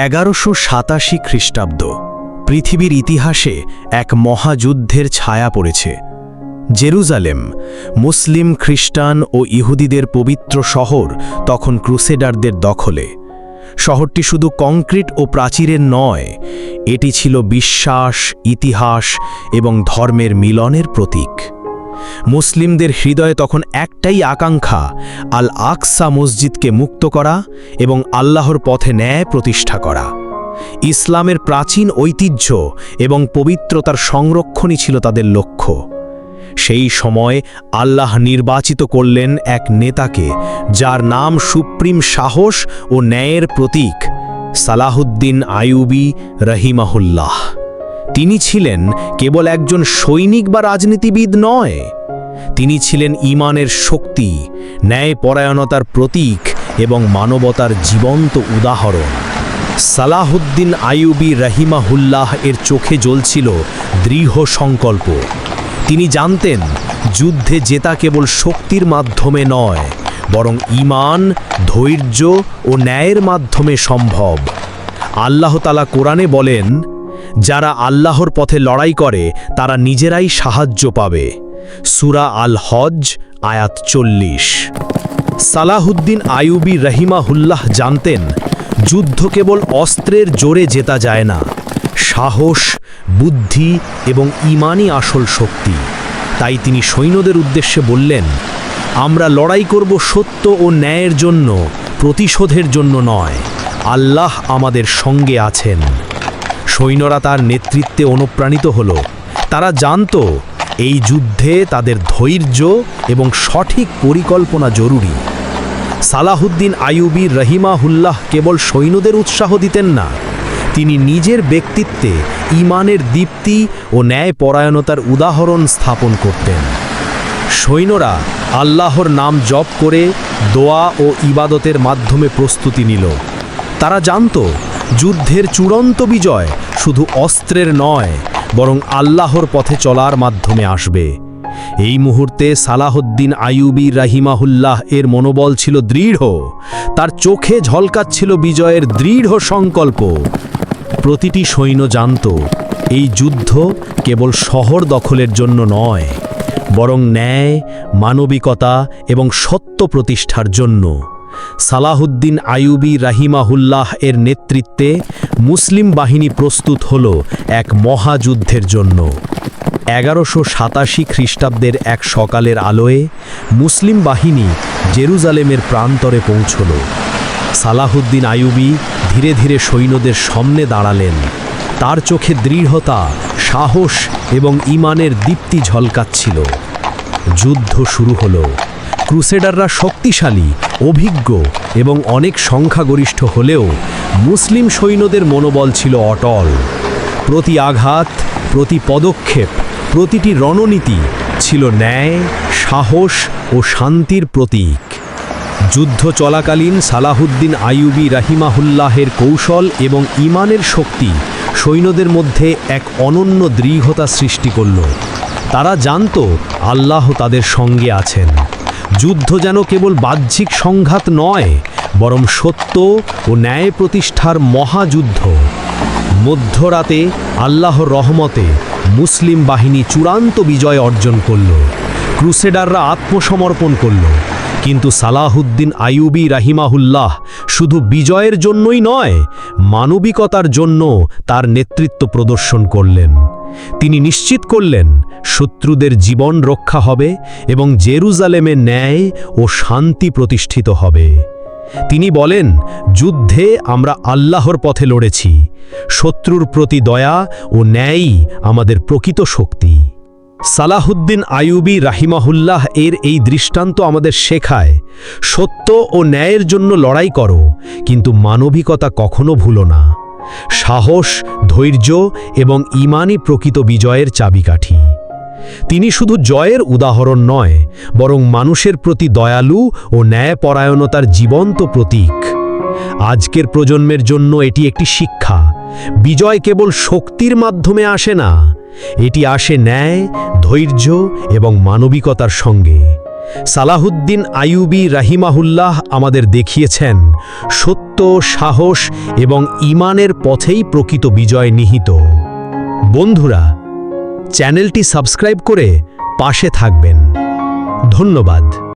এগারোশো সাতাশি খ্রিস্টাব্দ, পৃথিবীর ইতিহাসে এক মহাযুদ্ধের ছায়া পড়েছে। জেরুজালেম, মুসলিম খ্রিস্টান ও ইহুদিদের পবিত্র শহর তখন ক্রুসেডারদের দখলে। শহরটি শুধু কংক্রিট ও প্রাচীরের নয়, এটি ছিল বিশ্বাস, ইতিহাস এবং ধর্মের মিলনের প্রতীক। মুসলিমদের হৃদয়ে তখন একটাই আকাঙ্ক্ষা আল আকসা মসজিদকে মুক্ত করা এবং আল্লাহর পথে ন্যায় প্রতিষ্ঠা করা। ইসলামের প্রাচীন ঐতিহ্য এবং পবিত্রতার সংরক্ষণই ছিল তাদের লক্ষ্য। সেই সময় আল্লাহ নির্বাচিত করলেন এক নেতাকে, যার নাম সুপ্রিম সাহস ও ন্যায়ের প্রতীক সালাহুদ্দিন আয়ুবি রহিমাহুল্লাহ। তিনি ছিলেন কেবল একজন সৈনিক বা রাজনীতিবিদ নয়। তিনি ছিলেন ইমানের শক্তি, ন্যায়পরায়ণতার প্রতীক এবং মানবতার জীবন্ত উদাহরণ। সালাহুদ্দিন আইয়ুবী রহিমাহুল্লাহ এর চোখে জ্বলছিল দৃঢ় সংকল্প। তিনি জানতেন, যুদ্ধে জেতা কেবল শক্তির মাধ্যমে নয়, বরং ইমান, ধৈর্য ও ন্যায়ের মাধ্যমে সম্ভব। আল্লাহতালা কোরআনে বলেন যারা আল্লাহর পথে লড়াই করে, তারা নিজেরাই সাহায্য পাবে। সুরা আল হজ আয়াত চল্লিশ। সালাহুদ্দিন আইয়ুবী রহিমাহুল্লাহ জানতেন, যুদ্ধ কেবল অস্ত্রের জোরে জেতা যায় না। সাহস, বুদ্ধি এবং ইমানই আসল শক্তি। তাই তিনি সৈন্যদের উদ্দেশ্যে বললেন, আমরা লড়াই করব সত্য ও ন্যায়ের জন্য, প্রতিশোধের জন্য নয়। আল্লাহ আমাদের সঙ্গে আছেন। সৈন্যরা তার নেতৃত্বে অনুপ্রাণিত হল। তারা জানত এই যুদ্ধে তাদের ধৈর্য এবং সঠিক পরিকল্পনা জরুরি। সালাহুদ্দিন আইয়ুবী রহিমাহুল্লাহ কেবল সৈন্যদের উৎসাহ দিতেন না, তিনি নিজের ব্যক্তিত্বে ইমানের দীপ্তি ও ন্যায় পরায়ণতার উদাহরণ স্থাপন করতেন। সৈন্যরা আল্লাহর নাম জপ করে দোয়া ও ইবাদতের মাধ্যমে প্রস্তুতি নিল। তারা জানত যুদ্ধের চূড়ান্ত বিজয় শুধু অস্ত্রের নয়, বরং আল্লাহর পথে চলার মাধ্যমে আসবে। এই মুহূর্তে সালাহদ্দিন আইয়ুবী রাহিমাহুল্লাহ এর মনোবল ছিল দৃঢ়, তার চোখে ঝলকাচ্ছিল বিজয়ের দৃঢ় সংকল্প। প্রতিটি সৈন্য জানত, এই যুদ্ধ কেবল শহর দখলের জন্য নয়, বরং ন্যায়, মানবিকতা এবং সত্য প্রতিষ্ঠার জন্য। সালাহুদ্দিন আইয়ুবী রাহিমাহুল্লাহ এর নেতৃত্বে মুসলিম বাহিনী প্রস্তুত হল এক মহাযুদ্ধের জন্য। এগারোশো সাতাশি খ্রিস্টাব্দের এক সকালের আলোয় মুসলিম বাহিনী জেরুজালেমের প্রান্তরে পৌঁছল। সালাহুদ্দিন আইয়ুবী ধীরে ধীরে সৈন্যদের সামনে দাঁড়ালেন। তার চোখে দৃঢ়তা, সাহস এবং ইমানের দীপ্তি ঝলকাচ্ছিল। যুদ্ধ শুরু হলো। ক্রুসেডাররা শক্তিশালী, অভিজ্ঞ এবং অনেক সংখ্যাগরিষ্ঠ হলেও মুসলিম সৈন্যদের মনোবল ছিল অটল। প্রতি আঘাত, প্রতি পদক্ষেপ, প্রতিটি রণনীতি ছিল ন্যায়, সাহস ও শান্তির প্রতীক। যুদ্ধ চলাকালীন সালাহুদ্দিন আইয়ুবী রাহিমাহুল্লাহের কৌশল এবং ইমানের শক্তি সৈন্যদের মধ্যে এক অনন্য দৃঢ়তা সৃষ্টি করল। তারা জানত আল্লাহ তাদের সঙ্গে আছেন। যুদ্ধ যেন কেবল বাহ্যিক সংঘাত নয়, বরং সত্য ও ন্যায় প্রতিষ্ঠার মহাযুদ্ধ। মধ্যরাতে আল্লাহর রহমতে মুসলিম বাহিনী চূড়ান্ত বিজয় অর্জন করল। ক্রুসেডাররা আত্মসমর্পণ করল। কিন্তু সালাহুদ্দিন আইয়ুবী রাহিমাহুল্লাহ শুধু বিজয়ের জন্যই নয়, মানবিকতার জন্য তার নেতৃত্ব প্রদর্শন করলেন। তিনি নিশ্চিত করলেন শত্রুদের জীবন রক্ষা হবে এবং জেরুজালেমে ন্যায় ও শান্তি প্রতিষ্ঠিত হবে। তিনি বলেন, যুদ্ধে আমরা আল্লাহর পথে লড়েছি। শত্রুর প্রতি দয়া ও ন্যায়ই আমাদের প্রকৃত শক্তি। সালাহুদ্দিন আইয়ুবী রাহিমাহুল্লাহ এর এই দৃষ্টান্ত আমাদের শেখায়, সত্য ও ন্যায়ের জন্য লড়াই করো, কিন্তু মানবিকতা কখনো ভুলো না। সাহস, ধৈর্য এবং ইমানই প্রকৃত বিজয়ের চাবিকাঠি। তিনি শুধু জয়ের উদাহরণ নয়, বরং মানুষের প্রতি দয়ালু ও ন্যায়পরায়ণতার জীবন্ত প্রতীক। আজকের প্রজন্মের জন্য এটি একটি শিক্ষা। বিজয় কেবল শক্তির মাধ্যমে আসে না, এটি আসে ন্যায় ধৈর্য এবং মানবিকতার সঙ্গে। সালাহুদ্দিন আইয়ুবি রাহিমাহুল্লাহ আমাদের দেখিয়েছেন, সত্য, সাহস এবং ইমানের পথেই প্রকৃত বিজয় নিহিত। বন্ধুরা, চ্যানেলটি সাবস্ক্রাইব করে পাশে থাকবেন। ধন্যবাদ।